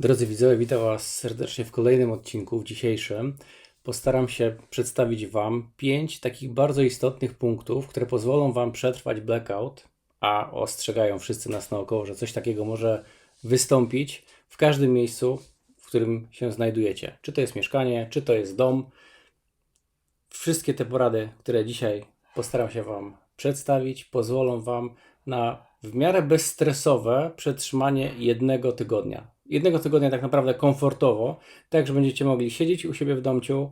Drodzy widzowie, witam Was serdecznie w kolejnym odcinku. W dzisiejszym postaram się przedstawić Wam pięć takich bardzo istotnych punktów, które pozwolą Wam przetrwać blackout, a ostrzegają wszyscy nas naokoło, że coś takiego może wystąpić w każdym miejscu, w którym się znajdujecie. Czy to jest mieszkanie, czy to jest dom. Wszystkie te porady, które dzisiaj postaram się Wam przedstawić, pozwolą Wam na w miarę bezstresowe przetrzymanie jednego tygodnia. Jednego tygodnia tak naprawdę komfortowo, tak że będziecie mogli siedzieć u siebie w domciu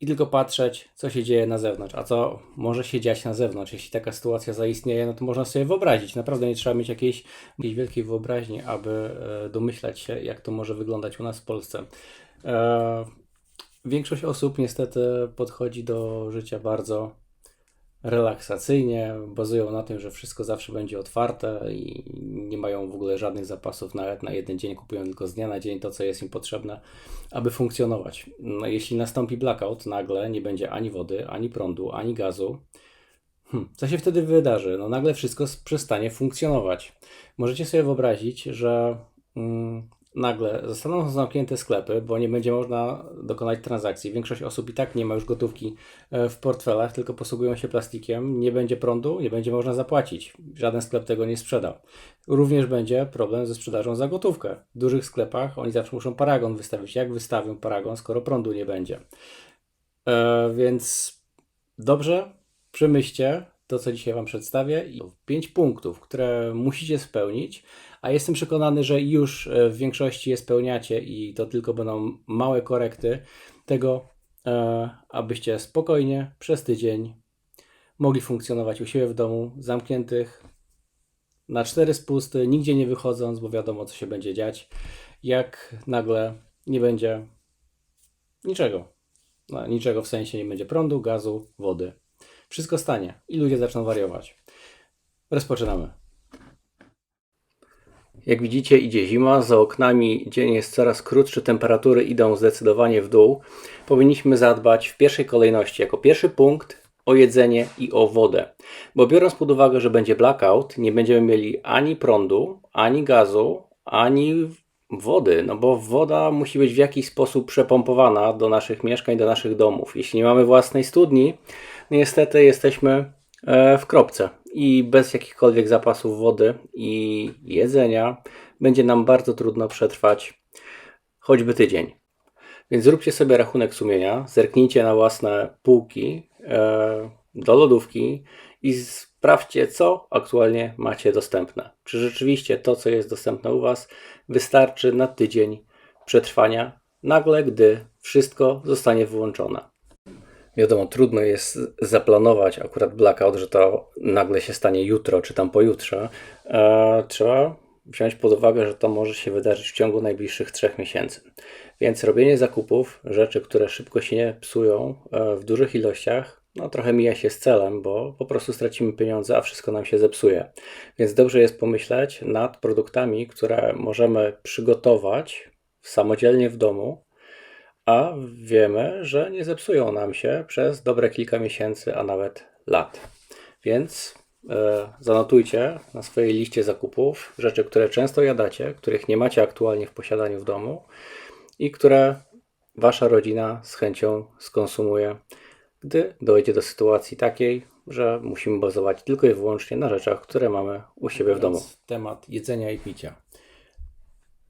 i tylko patrzeć, co się dzieje na zewnątrz. A co może się dziać na zewnątrz? Jeśli taka sytuacja zaistnieje, no to można sobie wyobrazić. Naprawdę nie trzeba mieć jakiejś, jakiejś wielkiej wyobraźni, aby e, domyślać się, jak to może wyglądać u nas w Polsce. E, Większość osób niestety podchodzi do życia bardzo relaksacyjnie, bazują na tym, że wszystko zawsze będzie otwarte i nie mają w ogóle żadnych zapasów nawet na jeden dzień, kupują tylko z dnia na dzień to, co jest im potrzebne, aby funkcjonować. No, jeśli nastąpi blackout, nagle nie będzie ani wody, ani prądu, ani gazu. Hmm, co się wtedy wydarzy? No nagle wszystko przestanie funkcjonować. Możecie sobie wyobrazić, że mm, nagle zostaną zamknięte sklepy, bo nie będzie można dokonać transakcji. Większość osób i tak nie ma już gotówki e, w portfelach, tylko posługują się plastikiem. Nie będzie prądu, nie będzie można zapłacić. Żaden sklep tego nie sprzeda. Również będzie problem ze sprzedażą za gotówkę. W dużych sklepach oni zawsze muszą paragon wystawić. Jak wystawią paragon, skoro prądu nie będzie? E, więc dobrze, przemyślcie to, co dzisiaj Wam przedstawię. I pięć punktów, które musicie spełnić, a jestem przekonany, że już e, w większości je spełniacie i to tylko będą małe korekty tego, e, abyście spokojnie przez tydzień mogli funkcjonować u siebie w domu, zamkniętych na cztery spusty, nigdzie nie wychodząc, bo wiadomo, co się będzie dziać, jak nagle nie będzie niczego. No, niczego w sensie nie będzie prądu, gazu, wody. Wszystko stanie i ludzie zaczną wariować. Rozpoczynamy. Jak widzicie, idzie zima, za oknami dzień jest coraz krótszy, temperatury idą zdecydowanie w dół. Powinniśmy zadbać w pierwszej kolejności, jako pierwszy punkt, o jedzenie i o wodę. Bo biorąc pod uwagę, że będzie blackout, nie będziemy mieli ani prądu, ani gazu, ani wody, no bo woda musi być w jakiś sposób przepompowana do naszych mieszkań, do naszych domów. Jeśli nie mamy własnej studni, niestety jesteśmy e, w kropce i bez jakichkolwiek zapasów wody i jedzenia będzie nam bardzo trudno przetrwać choćby tydzień. Więc zróbcie sobie rachunek sumienia, zerknijcie na własne półki e, do lodówki i sprawdźcie, co aktualnie macie dostępne. Czy rzeczywiście to, co jest dostępne u Was, wystarczy na tydzień przetrwania, nagle, gdy wszystko zostanie wyłączone. Wiadomo, trudno jest zaplanować akurat blackout, że to nagle się stanie jutro czy tam pojutrze. E, trzeba wziąć pod uwagę, że to może się wydarzyć w ciągu najbliższych trzech miesięcy. Więc robienie zakupów, rzeczy, które szybko się nie psują e, w dużych ilościach, no trochę mija się z celem, bo po prostu stracimy pieniądze, a wszystko nam się zepsuje. Więc dobrze jest pomyśleć nad produktami, które możemy przygotować samodzielnie w domu, a wiemy, że nie zepsują nam się przez dobre kilka miesięcy, a nawet lat. Więc e, zanotujcie na swojej liście zakupów rzeczy, które często jadacie, których nie macie aktualnie w posiadaniu w domu i które wasza rodzina z chęcią skonsumuje, gdy dojdzie do sytuacji takiej, że musimy bazować tylko i wyłącznie na rzeczach, które mamy u siebie w domu. Temat jedzenia i picia.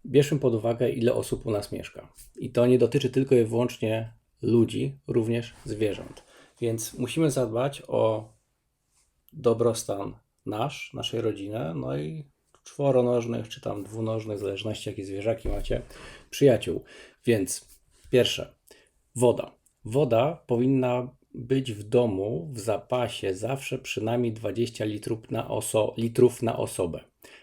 Bierzmy pod uwagę, ile osób u nas mieszka. I to nie dotyczy tylko i wyłącznie ludzi, również zwierząt. Więc musimy zadbać o dobrostan nasz, naszej rodziny, no i czworonożnych, czy tam dwunożnych, w zależności jakie zwierzaki macie, przyjaciół. Więc pierwsze, woda. Woda powinna być w domu w zapasie zawsze przynajmniej 20 litrów na, oso- litrów na osobę.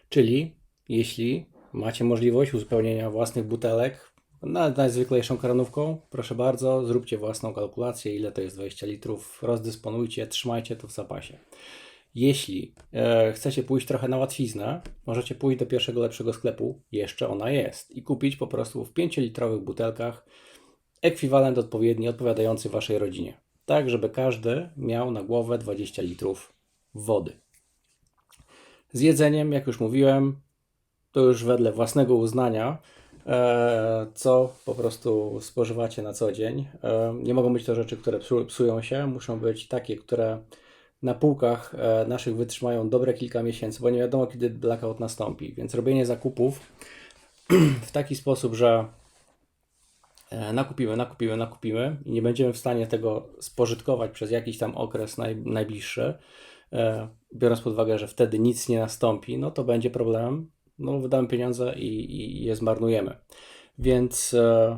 Czyli jeśli macie możliwość uzupełnienia własnych butelek nawet najzwyklejszą kranówką, proszę bardzo, zróbcie własną kalkulację, ile to jest 20 litrów, rozdysponujcie, trzymajcie to w zapasie. Jeśli e, chcecie pójść trochę na łatwiznę, możecie pójść do pierwszego lepszego sklepu, jeszcze ona jest, i kupić po prostu w 5-litrowych butelkach ekwiwalent odpowiedni, odpowiadający waszej rodzinie. Tak, żeby każdy miał na głowę 20 litrów wody. Z jedzeniem, jak już mówiłem, to już wedle własnego uznania e, co po prostu spożywacie na co dzień. E, Nie mogą być to rzeczy, które psu- psują się, muszą być takie, które na półkach e, naszych wytrzymają dobre kilka miesięcy, bo nie wiadomo kiedy blackout nastąpi. Więc robienie zakupów w taki sposób, że nakupimy, nakupimy, nakupimy i nie będziemy w stanie tego spożytkować przez jakiś tam okres naj, najbliższy, biorąc pod uwagę, że wtedy nic nie nastąpi, no to będzie problem. No, wydamy pieniądze i, i je zmarnujemy. Więc e,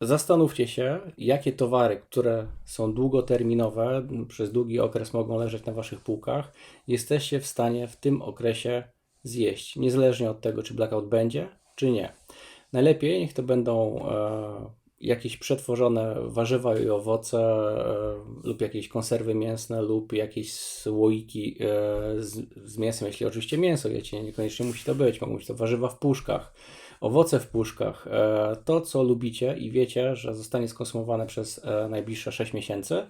zastanówcie się, jakie towary, które są długoterminowe, przez długi okres mogą leżeć na waszych półkach, jesteście w stanie w tym okresie zjeść, niezależnie od tego, czy blackout będzie, czy nie. Najlepiej niech to będą e, jakieś przetworzone warzywa i owoce e, lub jakieś konserwy mięsne lub jakieś słoiki e, z, z mięsem, jeśli oczywiście mięso jecie, niekoniecznie musi to być, mogą być to warzywa w puszkach, owoce w puszkach, e, to co lubicie i wiecie, że zostanie skonsumowane przez najbliższe 6 miesięcy,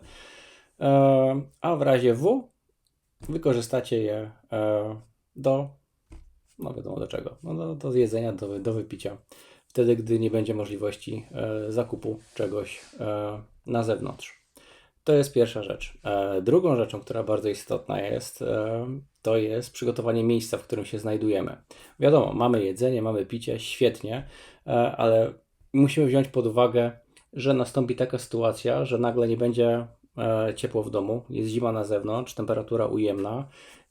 a w razie W wykorzystacie je do, no wiadomo do czego, no do, do jedzenia, do, do wypicia wtedy, gdy nie będzie możliwości e, zakupu czegoś e, na zewnątrz. To jest pierwsza rzecz. E, drugą rzeczą, która bardzo istotna jest, to jest przygotowanie miejsca, w którym się znajdujemy. Wiadomo, mamy jedzenie, mamy picie, świetnie, ale musimy wziąć pod uwagę, że nastąpi taka sytuacja, że nagle nie będzie ciepło w domu, jest zima na zewnątrz, temperatura ujemna.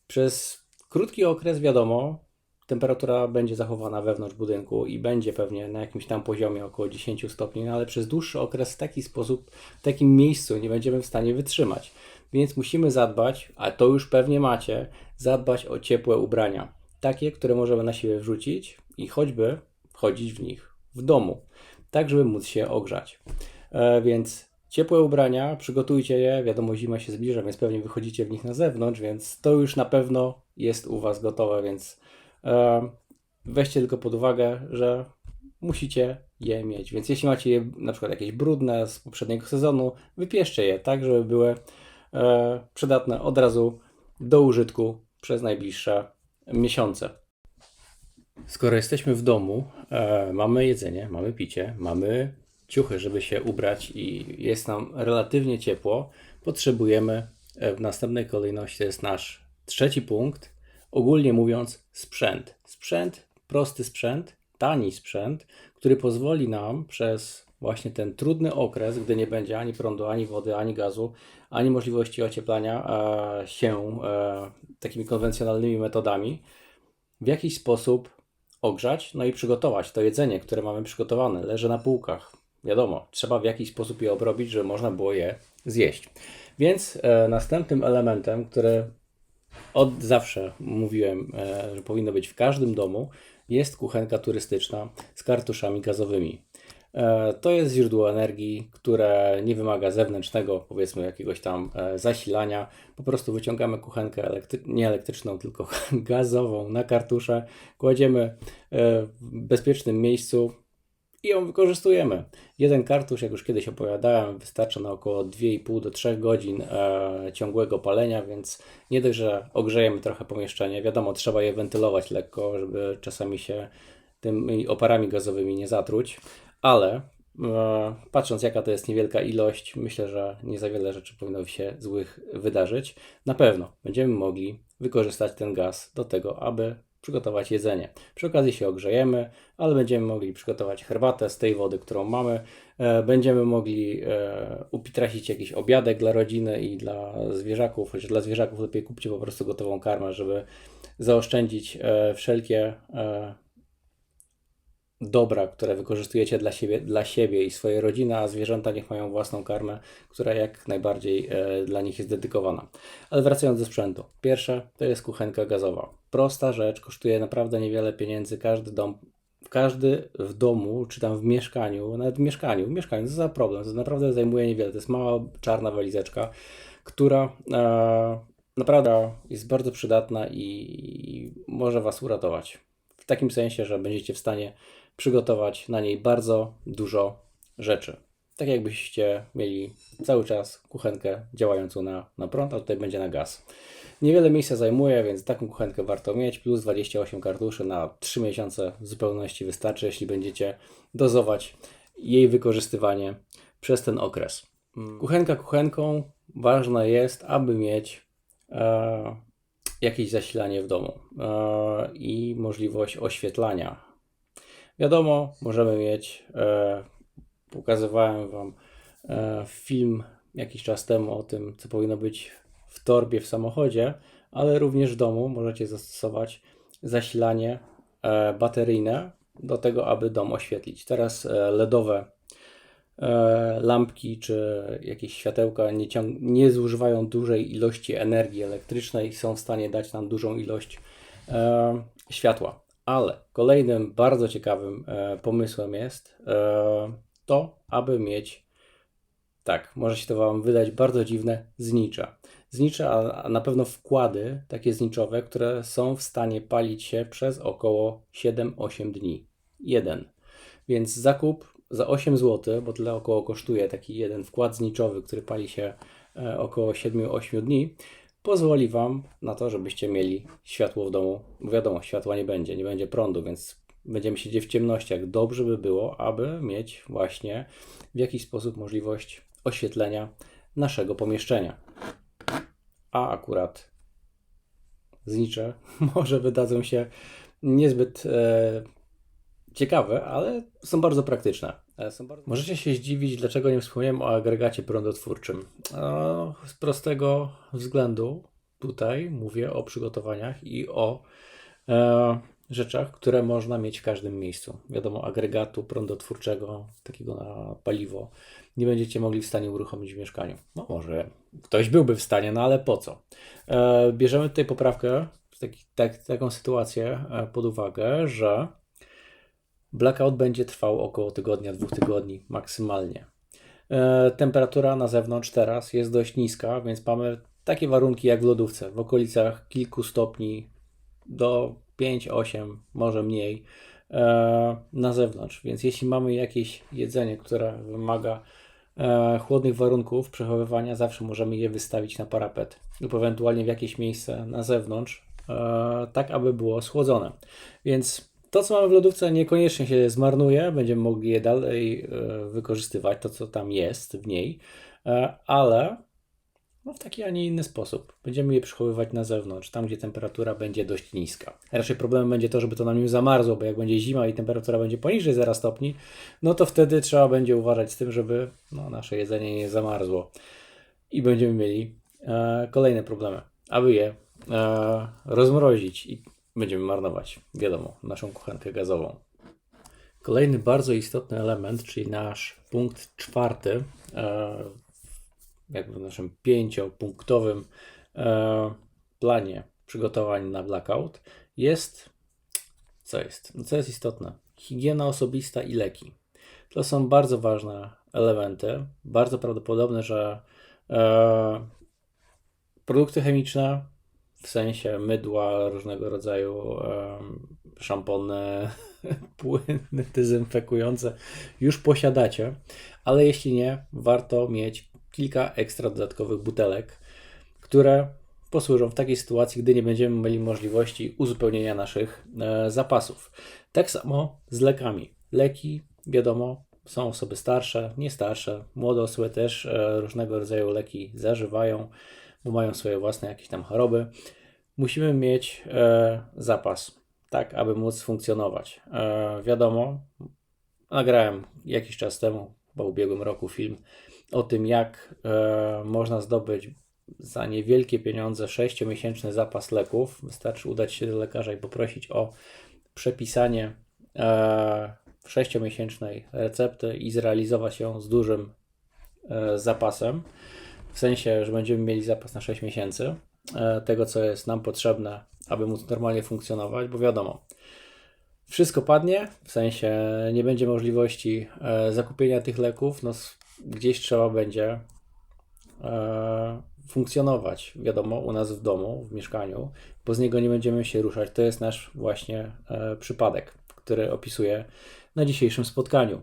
Przez krótki okres, wiadomo, temperatura będzie zachowana wewnątrz budynku i będzie pewnie na jakimś tam poziomie około 10 stopni, no ale przez dłuższy okres w taki sposób, w takim miejscu nie będziemy w stanie wytrzymać. Więc musimy zadbać, a to już pewnie macie, zadbać o ciepłe ubrania. Takie, które możemy na siebie wrzucić i choćby chodzić w nich w domu, tak żeby móc się ogrzać. E, więc ciepłe ubrania, przygotujcie je. Wiadomo, zima się zbliża, więc pewnie wychodzicie w nich na zewnątrz, więc to już na pewno jest u Was gotowe, więc weźcie tylko pod uwagę, że musicie je mieć. Więc jeśli macie je na przykład jakieś brudne z poprzedniego sezonu, wypieszcie je tak, żeby były e, przydatne od razu do użytku przez najbliższe miesiące. Skoro jesteśmy w domu, e, mamy jedzenie, mamy picie, mamy ciuchy, żeby się ubrać i jest nam relatywnie ciepło, potrzebujemy e, w następnej kolejności, to jest nasz trzeci punkt, ogólnie mówiąc sprzęt. Sprzęt, prosty sprzęt, tani sprzęt, który pozwoli nam przez właśnie ten trudny okres, gdy nie będzie ani prądu, ani wody, ani gazu, ani możliwości ocieplania e, się e, takimi konwencjonalnymi metodami, w jakiś sposób ogrzać, no i przygotować to jedzenie, które mamy przygotowane, leży na półkach. Wiadomo, trzeba w jakiś sposób je obrobić, żeby można było je zjeść. Więc e, następnym elementem, który od zawsze mówiłem, e, że powinno być w każdym domu, jest kuchenka turystyczna z kartuszami gazowymi. E, To jest źródło energii, które nie wymaga zewnętrznego, powiedzmy, jakiegoś tam e, zasilania. Po prostu wyciągamy kuchenkę elektry- nie elektryczną, tylko gazową na kartusze, kładziemy w bezpiecznym miejscu i ją wykorzystujemy. Jeden kartusz, jak już kiedyś opowiadałem, wystarcza na około 2,5 do 3 godzin e, ciągłego palenia, więc nie dość, że ogrzejemy trochę pomieszczenie, wiadomo, trzeba je wentylować lekko, żeby czasami się tymi oparami gazowymi nie zatruć, ale e, patrząc jaka to jest niewielka ilość, myślę, że nie za wiele rzeczy powinno się złych wydarzyć. Na pewno będziemy mogli wykorzystać ten gaz do tego, aby przygotować jedzenie. Przy okazji się ogrzejemy, ale będziemy mogli przygotować herbatę z tej wody, którą mamy. E, Będziemy mogli e, upitracić jakiś obiadek dla rodziny i dla zwierzaków, choć dla zwierzaków lepiej kupcie po prostu gotową karmę, żeby zaoszczędzić e, wszelkie dobra, które wykorzystujecie dla siebie, dla siebie i swojej rodziny, a zwierzęta niech mają własną karmę, która jak najbardziej e, dla nich jest dedykowana. Ale wracając do sprzętu. Pierwsze to jest kuchenka gazowa. Prosta rzecz, kosztuje naprawdę niewiele pieniędzy. Każdy dom, każdy w domu, czy tam w mieszkaniu, nawet w mieszkaniu, w mieszkaniu, to za problem, to naprawdę zajmuje niewiele. To jest mała czarna walizeczka, która e, naprawdę jest bardzo przydatna i, i może Was uratować. W takim sensie, że będziecie w stanie przygotować na niej bardzo dużo rzeczy. tak jakbyście mieli cały czas kuchenkę działającą na, na prąd, a tutaj będzie na gaz. Niewiele miejsca zajmuje, więc taką kuchenkę warto mieć, plus 28 kartuszy na 3 miesiące w zupełności wystarczy, jeśli będziecie dozować jej wykorzystywanie przez ten okres. Kuchenka kuchenką, ważne jest, aby mieć e, jakieś zasilanie w domu e, i możliwość oświetlania. Wiadomo, możemy mieć, e, pokazywałem Wam e, film jakiś czas temu o tym, co powinno być w torbie w samochodzie, ale również w domu możecie zastosować zasilanie e, bateryjne do tego, aby dom oświetlić. Teraz e, LEDowe e, lampki czy jakieś światełka nie, nie zużywają dużej ilości energii elektrycznej, są w stanie dać nam dużą ilość e, światła. Ale kolejnym bardzo ciekawym e, pomysłem jest e, to, aby mieć tak, może się to Wam wydać bardzo dziwne, znicze. Znicze, a a na pewno wkłady takie zniczowe, które są w stanie palić się przez około 7-8 dni. Jeden. Więc zakup za 8 zł, bo tyle około kosztuje taki jeden wkład zniczowy, który pali się e, około 7-8 dni, pozwoli Wam na to, żebyście mieli światło w domu. Bo wiadomo, światła nie będzie, nie będzie prądu, więc będziemy siedzieć w ciemnościach. Dobrze by było, aby mieć właśnie w jakiś sposób możliwość oświetlenia naszego pomieszczenia. A akurat znicze może wydadzą się niezbyt e, ciekawe, ale są bardzo praktyczne. Są bardzo... Możecie się zdziwić, dlaczego nie wspomniałem o agregacie prądotwórczym. E, Z prostego względu tutaj mówię o przygotowaniach i o e, rzeczach, które można mieć w każdym miejscu. Wiadomo, agregatu prądotwórczego, takiego na paliwo, nie będziecie mogli w stanie uruchomić w mieszkaniu. No może ktoś byłby w stanie, no ale po co? E, bierzemy tutaj poprawkę, taki, tak, taką sytuację e, pod uwagę, że blackout będzie trwał około tygodnia, dwóch tygodni maksymalnie. E, temperatura na zewnątrz teraz jest dość niska, więc mamy takie warunki jak w lodówce, w okolicach kilku stopni do 5-8, może mniej e, na zewnątrz. Więc jeśli mamy jakieś jedzenie, które wymaga e, chłodnych warunków przechowywania, zawsze możemy je wystawić na parapet lub ewentualnie w jakieś miejsce na zewnątrz, tak aby było schłodzone. Więc to, co mamy w lodówce, niekoniecznie się zmarnuje, będziemy mogli je dalej e, wykorzystywać, to co tam jest w niej, e, ale no w taki, a nie inny sposób. Będziemy je przechowywać na zewnątrz, tam gdzie temperatura będzie dość niska. Raczej problemem będzie to, żeby to nam nie zamarzło, bo jak będzie zima i temperatura będzie poniżej 0 stopni, no to wtedy trzeba będzie uważać z tym, żeby no, nasze jedzenie nie zamarzło. I będziemy mieli e, kolejne problemy, aby je e, rozmrozić i będziemy marnować, wiadomo, naszą kuchenkę gazową. Kolejny bardzo istotny element, czyli nasz punkt czwarty, e, jakby w naszym pięciopunktowym e, planie przygotowań na blackout, jest co jest? No co jest istotne? Higiena osobista i leki. To są bardzo ważne elementy. Bardzo prawdopodobne, że e, produkty chemiczne, w sensie mydła, różnego rodzaju em, szampony, płyny dezynfekujące już posiadacie, ale jeśli nie, warto mieć kilka ekstra dodatkowych butelek, które posłużą w takiej sytuacji, gdy nie będziemy mieli możliwości uzupełnienia naszych e, zapasów. Tak samo z lekami. Leki, wiadomo, są osoby starsze, nie starsze, młode osoby też e, różnego rodzaju leki zażywają, bo mają swoje własne jakieś tam choroby. Musimy mieć e, zapas, tak aby móc funkcjonować. E, wiadomo, nagrałem jakiś czas temu, chyba w ubiegłym roku, film o tym, jak e, można zdobyć za niewielkie pieniądze 6-miesięczny zapas leków. Wystarczy udać się do lekarza i poprosić o przepisanie e, 6-miesięcznej recepty i zrealizować ją z dużym e, zapasem. W sensie, że będziemy mieli zapas na 6 miesięcy e, tego, co jest nam potrzebne, aby móc normalnie funkcjonować, bo wiadomo, wszystko padnie, w sensie nie będzie możliwości e, zakupienia tych leków, no gdzieś trzeba będzie e, funkcjonować, wiadomo, u nas w domu, w mieszkaniu, bo z niego nie będziemy się ruszać. To jest nasz właśnie przypadek, który opisuję na dzisiejszym spotkaniu.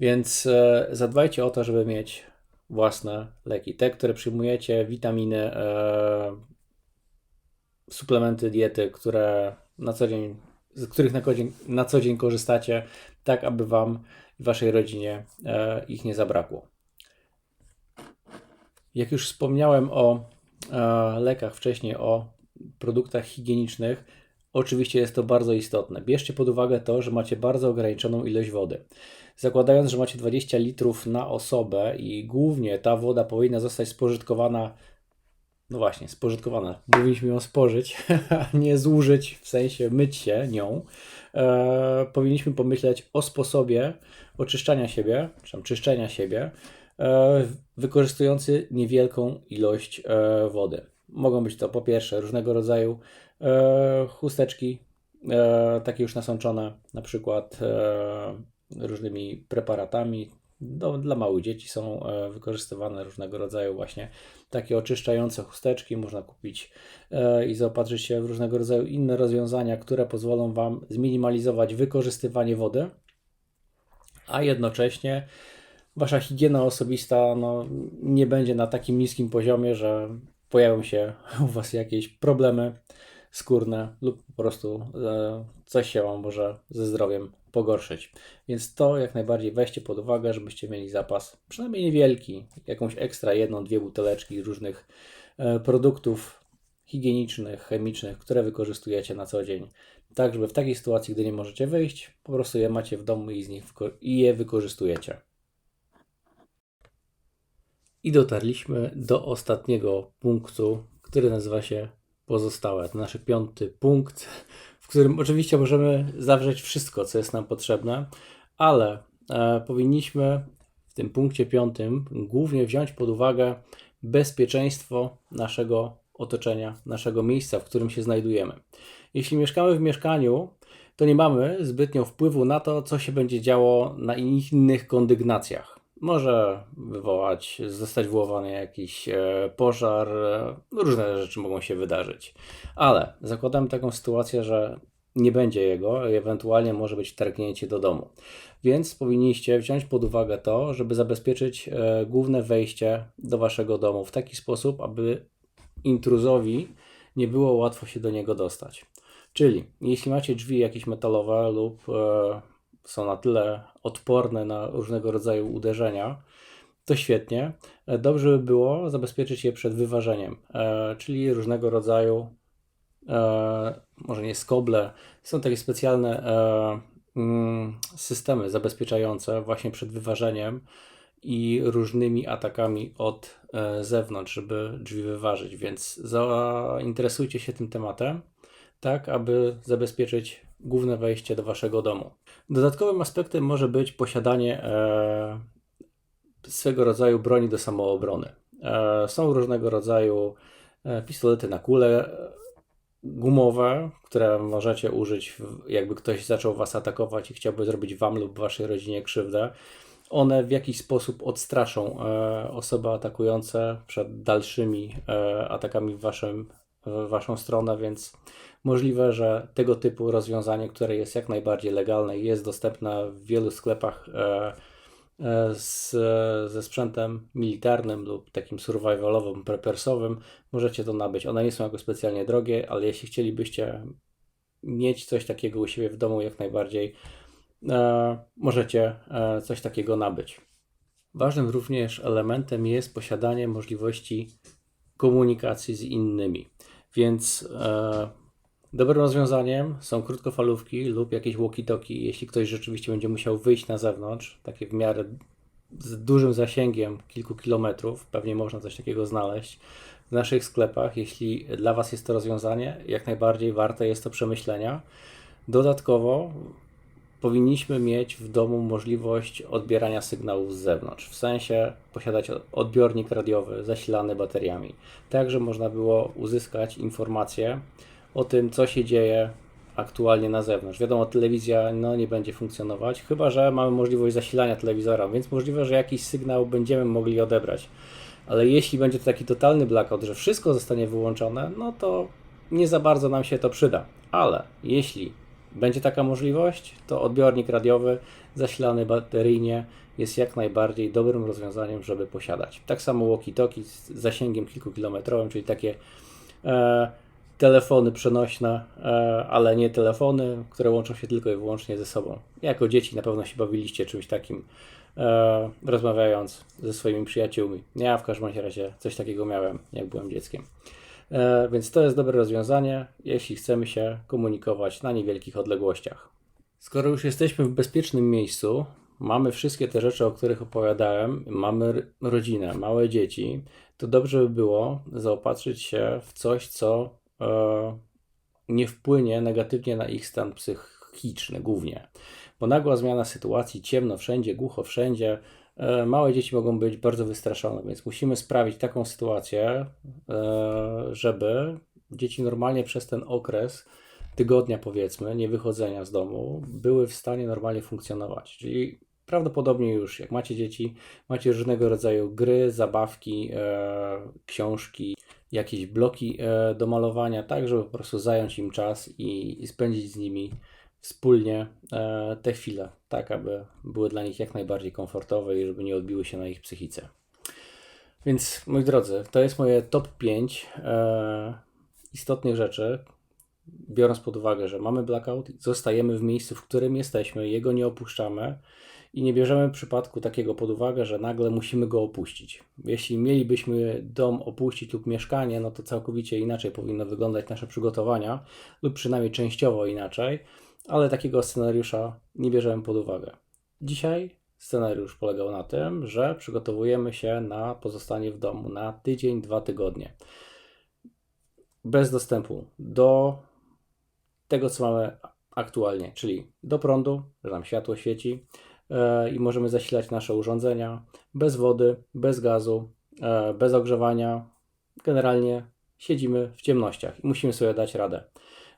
Więc zadbajcie o to, żeby mieć własne leki. Te, które przyjmujecie, witaminy, e, suplementy diety, które na co dzień, z których na co dzień, na co dzień korzystacie, tak aby Wam i Waszej rodzinie e, ich nie zabrakło. Jak już wspomniałem o e, lekach wcześniej, o produktach higienicznych, oczywiście jest to bardzo istotne. Bierzcie pod uwagę to, że macie bardzo ograniczoną ilość wody. Zakładając, że macie 20 litrów na osobę i głównie ta woda powinna zostać spożytkowana, no właśnie, spożytkowana, powinniśmy ją spożyć, nie zużyć, w sensie myć się nią, e, powinniśmy pomyśleć o sposobie oczyszczania siebie, czy czyszczenia siebie, e, wykorzystujący niewielką ilość e, wody. Mogą być to po pierwsze różnego rodzaju chusteczki, e, takie już nasączone, na przykład e, różnymi preparatami. Do, dla małych dzieci są e, wykorzystywane różnego rodzaju właśnie takie oczyszczające chusteczki. Można kupić e, i zaopatrzyć się w różnego rodzaju inne rozwiązania, które pozwolą Wam zminimalizować wykorzystywanie wody, a jednocześnie Wasza higiena osobista no, nie będzie na takim niskim poziomie, że pojawią się u Was jakieś problemy skórne lub po prostu e, coś się Wam może ze zdrowiem pogorszyć. Więc to jak najbardziej weźcie pod uwagę, żebyście mieli zapas przynajmniej niewielki, jakąś ekstra jedną, dwie buteleczki różnych e, produktów higienicznych, chemicznych, które wykorzystujecie na co dzień. Tak, żeby w takiej sytuacji, gdy nie możecie wyjść, po prostu je macie w domu i, z nich i je wykorzystujecie. I dotarliśmy do ostatniego punktu, który nazywa się pozostałe. To nasz piąty punkt, w którym oczywiście możemy zawrzeć wszystko, co jest nam potrzebne, ale e, powinniśmy w tym punkcie piątym głównie wziąć pod uwagę bezpieczeństwo naszego otoczenia, naszego miejsca, w którym się znajdujemy. Jeśli mieszkamy w mieszkaniu, to nie mamy zbytnio wpływu na to, co się będzie działo na innych kondygnacjach może wywołać, zostać wywołany jakiś e, pożar, e, różne rzeczy mogą się wydarzyć. Ale zakładamy taką sytuację, że nie będzie jego, ewentualnie może być wtargnięcie do domu. Więc powinniście wziąć pod uwagę to, żeby zabezpieczyć e, główne wejście do waszego domu w taki sposób, aby intruzowi nie było łatwo się do niego dostać. Czyli jeśli macie drzwi jakieś metalowe lub są na tyle odporne na różnego rodzaju uderzenia, to świetnie. E, dobrze by było zabezpieczyć je przed wyważeniem, e, czyli różnego rodzaju, e, może nie skoble, są takie specjalne mm, systemy zabezpieczające właśnie przed wyważeniem i różnymi atakami od zewnątrz, żeby drzwi wyważyć. Więc zainteresujcie się tym tematem, tak aby zabezpieczyć główne wejście do waszego domu. Dodatkowym aspektem może być posiadanie e, swego rodzaju broni do samoobrony. E, są różnego rodzaju e, pistolety na kule e, gumowe, które możecie użyć, jakby ktoś zaczął was atakować i chciałby zrobić wam lub waszej rodzinie krzywdę. One w jakiś sposób odstraszą e, osoby atakujące przed dalszymi e, atakami w, waszym, w waszą stronę, więc Możliwe, że tego typu rozwiązanie, które jest jak najbardziej legalne i jest dostępne w wielu sklepach e, e, z, ze sprzętem militarnym lub takim survivalowym, prepersowym, możecie to nabyć. One nie są jako specjalnie drogie, ale jeśli chcielibyście mieć coś takiego u siebie w domu, jak najbardziej e, możecie e, coś takiego nabyć. Ważnym również elementem jest posiadanie możliwości komunikacji z innymi. Więc e, Dobrym rozwiązaniem są krótkofalówki lub jakieś walkie-talkie, jeśli ktoś rzeczywiście będzie musiał wyjść na zewnątrz, takie w miarę z dużym zasięgiem kilku kilometrów, pewnie można coś takiego znaleźć w naszych sklepach. Jeśli dla Was jest to rozwiązanie, jak najbardziej warte jest to przemyślenia. Dodatkowo powinniśmy mieć w domu możliwość odbierania sygnałów z zewnątrz, w sensie posiadać odbiornik radiowy zasilany bateriami, tak że można było uzyskać informacje o tym, co się dzieje aktualnie na zewnątrz. Wiadomo, telewizja no, nie będzie funkcjonować, chyba że mamy możliwość zasilania telewizora, więc możliwe, że jakiś sygnał będziemy mogli odebrać. Ale jeśli będzie to taki totalny blackout, że wszystko zostanie wyłączone, no to nie za bardzo nam się to przyda. Ale jeśli będzie taka możliwość, to odbiornik radiowy zasilany bateryjnie jest jak najbardziej dobrym rozwiązaniem, żeby posiadać. Tak samo walkie-talkie z zasięgiem kilkukilometrowym, czyli takie e, telefony przenośne, e, ale nie telefony, które łączą się tylko i wyłącznie ze sobą. Jako dzieci na pewno się bawiliście czymś takim, e, rozmawiając ze swoimi przyjaciółmi. Ja w każdym razie coś takiego miałem, jak byłem dzieckiem. E, Więc to jest dobre rozwiązanie, jeśli chcemy się komunikować na niewielkich odległościach. Skoro już jesteśmy w bezpiecznym miejscu, mamy wszystkie te rzeczy, o których opowiadałem, mamy rodzinę, małe dzieci, to dobrze by było zaopatrzyć się w coś, co nie wpłynie negatywnie na ich stan psychiczny głównie. Bo nagła zmiana sytuacji, ciemno wszędzie, głucho wszędzie, e, małe dzieci mogą być bardzo wystraszone, więc musimy sprawić taką sytuację, e, żeby dzieci normalnie przez ten okres tygodnia, powiedzmy, nie wychodzenia z domu, były w stanie normalnie funkcjonować. Czyli prawdopodobnie już, jak macie dzieci, macie różnego rodzaju gry, zabawki, e, książki, jakieś bloki e, do malowania, tak żeby po prostu zająć im czas i, i spędzić z nimi wspólnie e, te chwile, tak aby były dla nich jak najbardziej komfortowe i żeby nie odbiły się na ich psychice. Więc, moi drodzy, to jest moje top 5 e, istotnych rzeczy, biorąc pod uwagę, że mamy blackout, zostajemy w miejscu, w którym jesteśmy, jego nie opuszczamy i nie bierzemy przypadku takiego pod uwagę, że nagle musimy go opuścić. Jeśli mielibyśmy dom opuścić lub mieszkanie, no to całkowicie inaczej powinno wyglądać nasze przygotowania, lub przynajmniej częściowo inaczej, ale takiego scenariusza nie bierzemy pod uwagę. Dzisiaj scenariusz polegał na tym, że przygotowujemy się na pozostanie w domu na tydzień, dwa tygodnie. Bez dostępu do tego, co mamy aktualnie, czyli do prądu, że nam światło świeci i możemy zasilać nasze urządzenia bez wody, bez gazu, e, bez ogrzewania. Generalnie siedzimy w ciemnościach i musimy sobie dać radę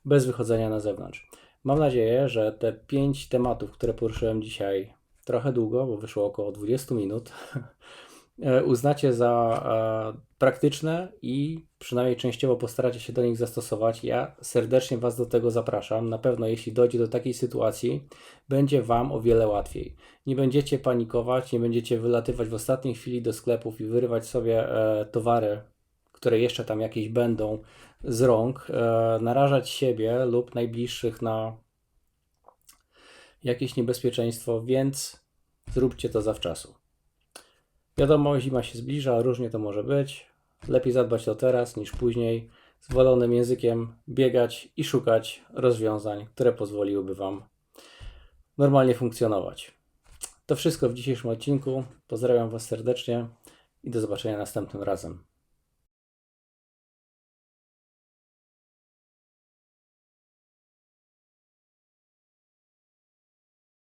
bez wychodzenia na zewnątrz. Mam nadzieję, że te pięć tematów, które poruszyłem dzisiaj trochę długo, bo wyszło około 20 minut, e, uznacie za e, praktyczne i przynajmniej częściowo postaracie się do nich zastosować. Ja serdecznie Was do tego zapraszam. Na pewno, jeśli dojdzie do takiej sytuacji, będzie Wam o wiele łatwiej. Nie będziecie panikować, nie będziecie wylatywać w ostatniej chwili do sklepów i wyrywać sobie e, towary, które jeszcze tam jakieś będą z rąk, e, narażać siebie lub najbliższych na jakieś niebezpieczeństwo, więc zróbcie to zawczasu. Wiadomo, zima się zbliża, różnie to może być. Lepiej zadbać to teraz niż później. Zwolonym językiem biegać i szukać rozwiązań, które pozwoliłyby Wam normalnie funkcjonować. To wszystko w dzisiejszym odcinku. Pozdrawiam Was serdecznie i do zobaczenia następnym razem.